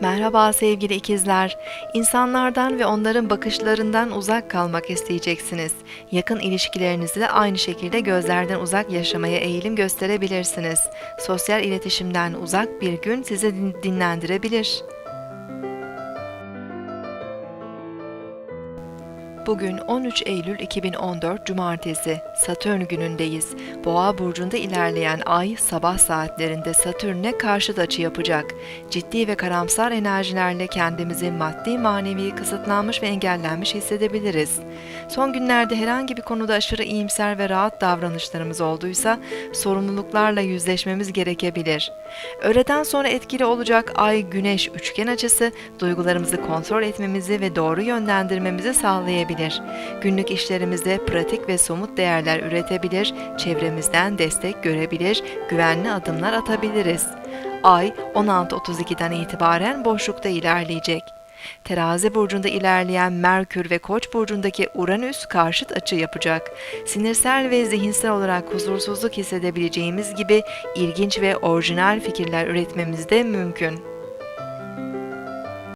Merhaba sevgili ikizler. İnsanlardan ve onların bakışlarından uzak kalmak isteyeceksiniz. Yakın ilişkilerinizi de aynı şekilde gözlerden uzak yaşamaya eğilim gösterebilirsiniz. Sosyal iletişimden uzak bir gün sizi din- dinlendirebilir. Bugün 13 Eylül 2014 Cumartesi, Satürn günündeyiz. Boğa burcunda ilerleyen ay sabah saatlerinde Satürn'e karşıt açı yapacak. Ciddi ve karamsar enerjilerle kendimizi maddi manevi kısıtlanmış ve engellenmiş hissedebiliriz. Son günlerde herhangi bir konuda aşırı iyimser ve rahat davranışlarımız olduysa sorumluluklarla yüzleşmemiz gerekebilir. Öğleden sonra etkili olacak ay-güneş üçgen açısı duygularımızı kontrol etmemizi ve doğru yönlendirmemizi sağlayabilir. Günlük işlerimizde pratik ve somut değerler üretebilir, çevremizden destek görebilir, güvenli adımlar atabiliriz. Ay 16.32'den itibaren boşlukta ilerleyecek. Terazi burcunda ilerleyen Merkür ve Koç burcundaki Uranüs karşıt açı yapacak. Sinirsel ve zihinsel olarak huzursuzluk hissedebileceğimiz gibi ilginç ve orijinal fikirler üretmemiz de mümkün.